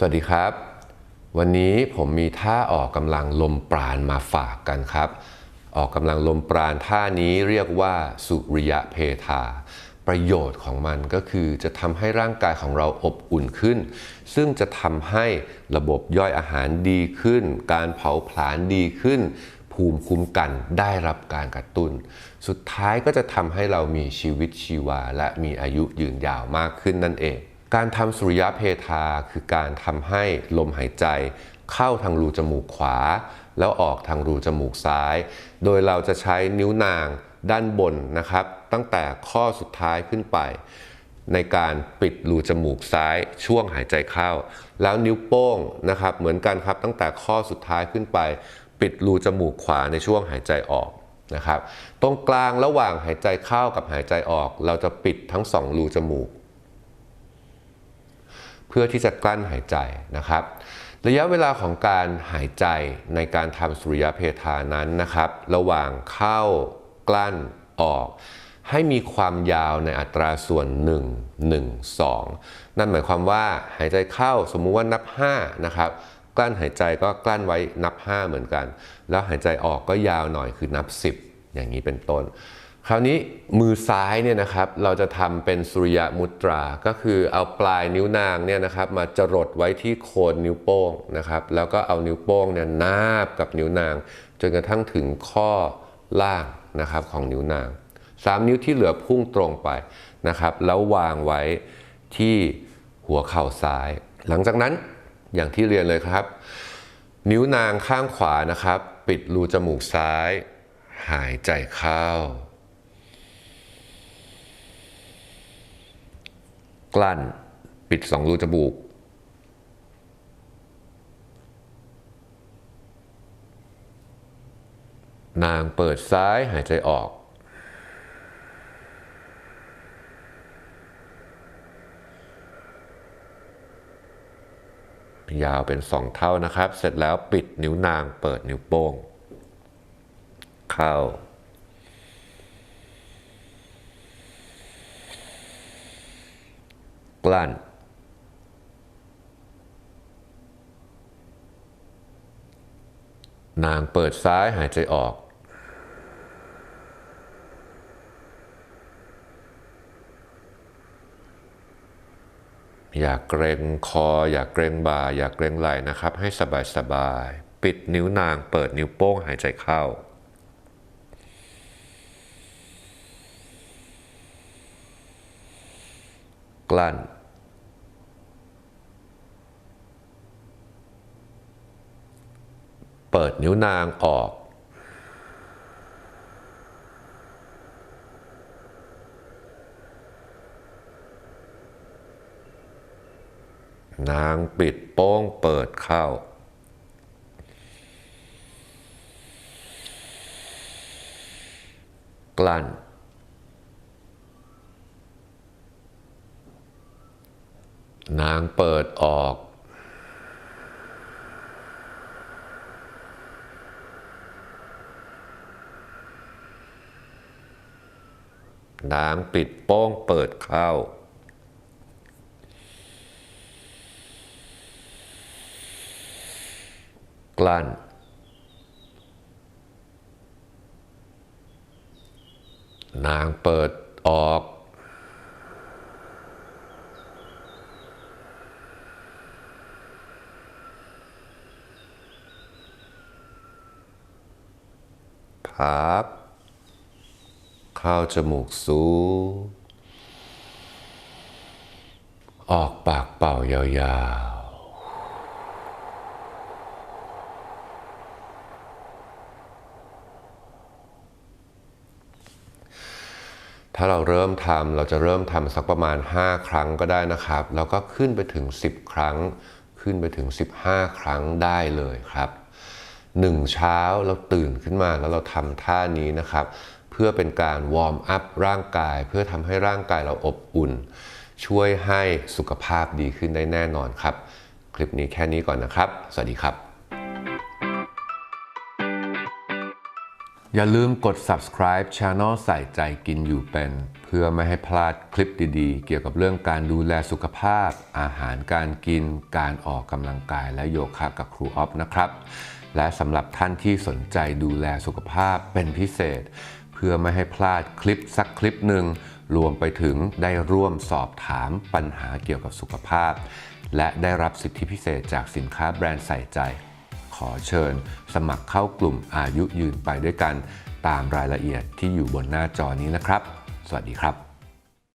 สวัสดีครับ วันนี้ผมมีท่าออกกำลังลมปราณมาฝากกันครับ ออกกำลังลมปราณท่านี้เรียกว่าสุริยะเพทา ประโยชน์ของมันก็คือจะทำให้ร่างกายของเราอบอุ่นขึ้น ซึ่งจะทำให้ระบบย่อยอาหารดีขึ้น การเผาผลาญดีขึ้น ภูมิคุ้มกันได้รับการกระตุ้น สุดท้ายก็จะทำให้เรามีชีวิตชีวา และมีอายุยืนยาวมากขึ้นนั่นเอง การทำสุริยะเพทาคือการทำให้ลมหายใจ เข้าทางรูจมูกขวา แล้วออกทางรูจมูกซ้าย โดยเราจะใช้นิ้วนางด้านบนนะครับ ตั้งแต่ข้อสุดท้ายขึ้นไป ในการปิดรูจมูกซ้ายช่วงหายใจเข้า แล้วนิ้วโป้งนะครับ เหมือนกันครับตั้งแต่ข้อสุดท้ายขึ้นไป ปิดรูจมูกขวาในช่วงหายใจออกนะครับ ตรงกลางระหว่างหายใจเข้ากับหายใจออก เราจะปิดทั้งสองรูจมูก พื่อที่จะกลั้นหายใจนะครับ ระยะเวลาของการหายใจในการทำสุริยะเพทานั้นนะครับ ระหว่างเข้ากลั้นออก ให้มีความยาวในอัตราส่วน 1 1 2 นั่นหมายความว่าหายใจเข้าสมมุติว่านับ 5 นะครับกลั้นหายใจก็กลั้นไว้นับ 5 เหมือนกัน แล้วหายใจออกก็ยาวหน่อยคือนับ 10 อย่างนี้เป็นต้น คราวนี้มือซ้ายเนี่ยนะครับเราจะทำเป็นสุริยมุตรา ก็คือเอาปลายนิ้วนางเนี่ยนะครับมาจรดไว้ที่โคนนิ้วโป้งนะครับแล้วก็เอานิ้วโป้งเนี่ยนาบกับนิ้วนาง จนกระทั่งถึงข้อล่างนะครับของนิ้วนาง 3 นิ้วที่เหลือพุ่งตรงไปนะครับแล้ววางไว้ที่หัวเข่าซ้าย หลังจากนั้นอย่างที่เรียนเลยครับ นิ้วนางข้างขวานะครับ ปิดรูจมูกซ้าย หายใจเข้า กลั้น ปิดสองรูจมูก นางเปิดซ้ายหายใจออก ยาวเป็นสองเท่านะครับ เสร็จแล้วปิดนิ้วนางเปิดนิ้วโป้ง เข้า กลั้น นางเปิดซ้ายหายใจออก อย่าเกรงคอ อย่าเกรงบ่า อย่าเกรงไหล่นะครับ ให้สบายสบาย ปิดนิ้วนาง เปิดนิ้วโป้งหายใจเข้า กลั้น เปิดนิ้วนางออก นางปิดโป้งเปิดเข้ากลั้น นางเปิดออก นางปิดโป้งเปิดเข้า กลั้นนางเปิดออก พักเข้าจมูกสูงออกปากเป่ายาวๆ ถ้าเราเริ่มทำเราจะเริ่มทำสักประมาณ 5 ครั้งก็ได้นะครับ แล้วก็ขึ้นไปถึง 10 ครั้ง ขึ้นไปถึง 15 ครั้งได้เลยครับ หนึ่งเช้าเราตื่นขึ้นมาแล้วเราทำท่านี้นะครับ เพื่อเป็นการวอร์มอัพร่างกาย เพื่อทำให้ร่างกายเราอบอุ่น ช่วยให้สุขภาพดีขึ้นได้แน่นอนครับ คลิปนี้แค่นี้ก่อนนะครับ สวัสดีครับ อย่าลืมกด subscribe Channel ใส่ใจกินอยู่เป็น เพื่อไม่ให้พลาดคลิปดีๆ เกี่ยวกับเรื่องการดูแลสุขภาพ อาหารการกิน การออกกำลังกายและโยคะกับครูออฟนะครับ และสำหรับท่านที่สนใจดูแลสุขภาพเป็นพิเศษ เพื่อไม่ให้พลาดคลิปสักคลิปหนึ่งรวมไปถึงได้ร่วมสอบถามปัญหาเกี่ยวกับสุขภาพ และได้รับสิทธิพิเศษจากสินค้าแบรนด์ใส่ใจ ขอเชิญ สมัครเข้ากลุ่มอายุยืนไปด้วยกัน ตามรายละเอียดที่อยู่บนหน้าจอนี้นะครับ สวัสดีครับ